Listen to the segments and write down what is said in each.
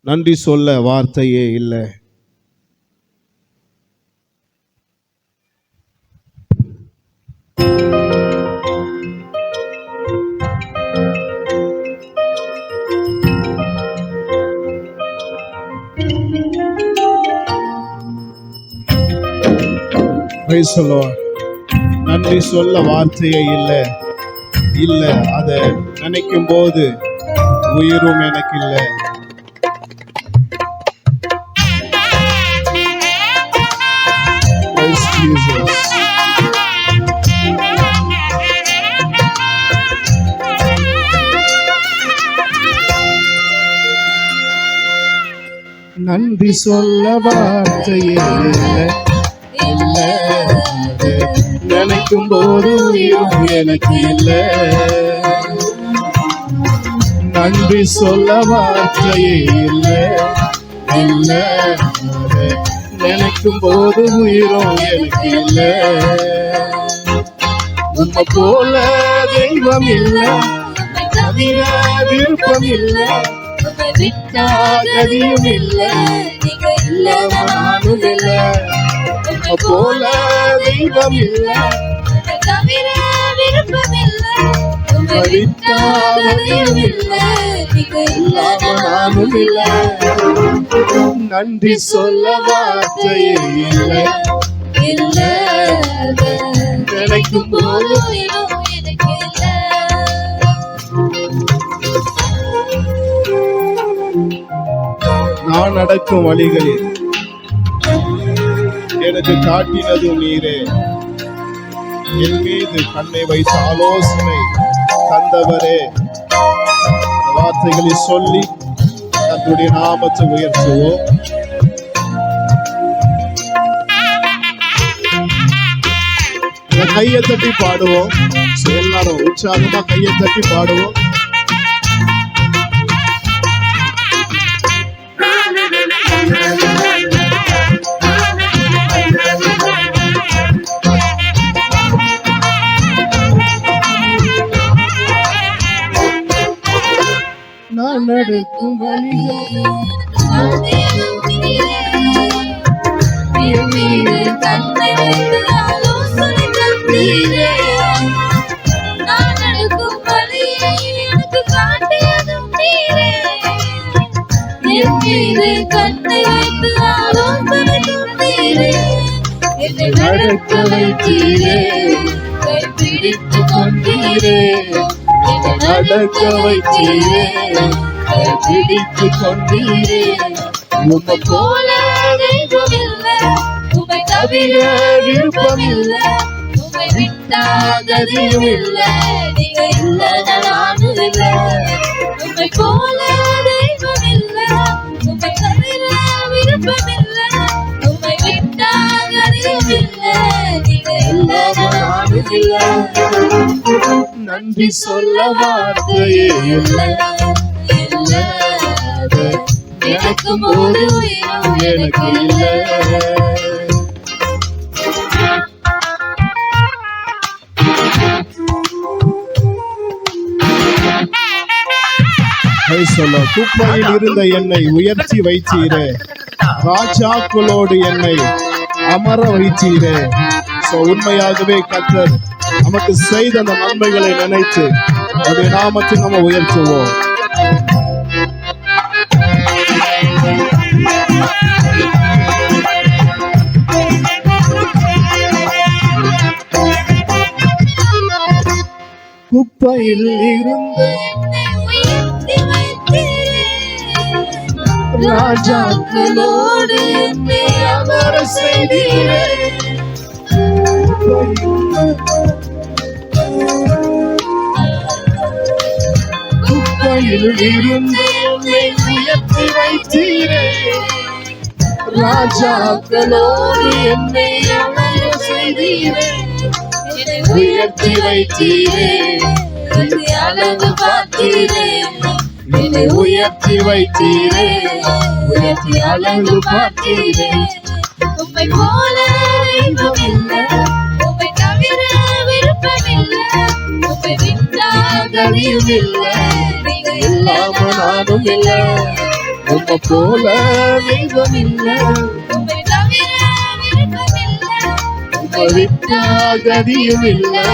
நன்றி சொல்ல வார்த்தையே இல்லை. நன்றி சொல்ல வார்த்தையே இல்லை. இல்லை அதை நினைக்கும் போது உயிரும் எனக்கு இல்லை Jesus. நன்றி சொல்ல வார்த்தையே நினைக்கும் போது எனக்கு இல்லை. நன்றி சொல்ல வார்த்தையே இல்லை. இல்லை. நினைக்கும் போது உயிரும் எனக்கு இல்லை உம்மை போல தெய்வம் இல்லை தவிர விருப்பம் இல்லை. கதியும் இல்லை. நானும் இல்லை உம்மை போல தெய்வம் இல்லை. இல்லாம நானும் இல்லை நன்றி சொல்ல வார்த்தை இல்லை. நினைக்கும் போது நான் நடக்கும் வழிகளில் எனக்கு காட்டினது நீரே. என் மீது கண்ணை வைத்த ஆலோசனை தந்தவரே. வார்த்தைகளை சொல்லி தன்னுடைய நாமத்தை உயர்த்துவோம் இந்த கையை தட்டி பாடுவோம் So, எல்லாரும் உற்சாகமா கையை தட்டி பாடுவோம் கண்ணை வைத்து ஆலோசனை தந்தீரே என்னை நடக்க வைத்தீரே கைப்பிடித்து கொண்டீரே நடக்க வைத்தீரே பிடித்து கொண்டீரே. உம்மை போல உமை தவிர விருப்பமில்லை. உமை விட்டாகதியும் இல்லை நீங்க இல்லை நானும் இல்லை. உமை போல நன்றி சொல்ல வார்த்தையே இல்லை. எனக்கும் போது எனக்கு இல்லை. குப்பையில் இருந்த என்னை உயர்த்தி வைத்தீரே. ராஜாக்களோடு என்னை அமர வைத்தீரே. உண்மையாகவே கத்தர் நமக்கு செய்த அந்த நன்மைகளை நினைத்து அவருடைய நாமத்தை நம்ம உயர்த்துவோம். குப்பையில் இருந்த ராஜாக்களோடு அமர செய்தீரே. உயர்த்தி வைத்தீரே. ராஜாக்களோடு என்னை அமர செய்தீரே. உயர்த்தி வைத்தீரே. அளவு பார்த்தீரே. என்னை உயர்த்தி வைத்தீரே. உயர்த்தி பார்த்தீரே. உம்மை போல உம்மை இல்லை நீங்க இல்லாம நானும் இல்லை போல தெய்வம் இல்லை. கதியும் இல்லை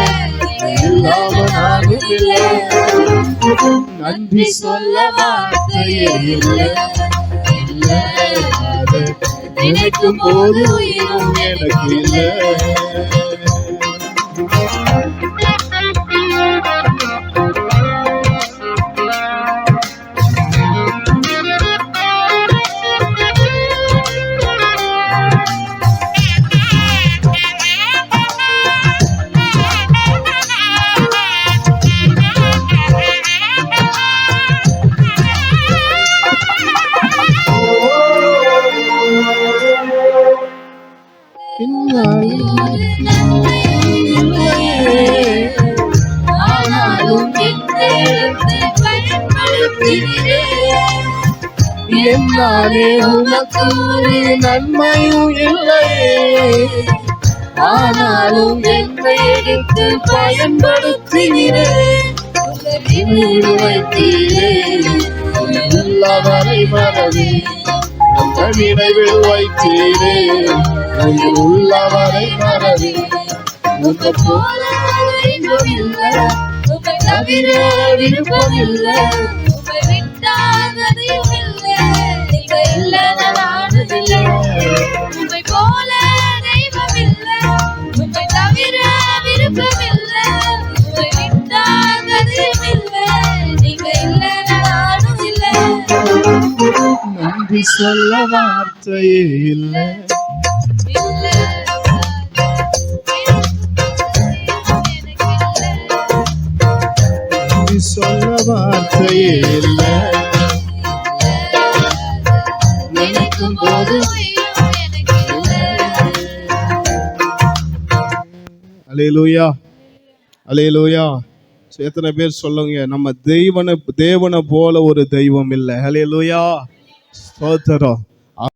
இல்லாம நானும் இல்லை நன்றி சொல்ல வார்த்தையே இல்லை நினைக்கும் போது எனக்கு இல்லை. என்னாலே உனக்கு நன்மையும் இல்லையே ஆனாலும் என்னை எடுத்து பயன்படுத்தினேன் உள்ளவரை மறவே. அந்த நினைவில் வைத்தீரே உயிர் உள்ளவரை மறவே. உங்க போல இல்லை தவிர விருப்பமில்லை. இல்லை நீங்க நானும் இல்லை. போல தெய்வம் இல்லை தவிர விருப்பமில்லை. இல்லை நீங்க நானும் இல்லை. நன்றி சொல்ல வார்த்தையே இல்லை. வார்த்தையே இல்லை நினைக்கும் போது அலையலூயா. அலையலூயா. எத்தனை பேர் சொல்லுங்க. நம்ம தெய்வனை தேவனை போல ஒரு தெய்வம் இல்லை. அலையலூயா. ஸ்தோத்திரம்.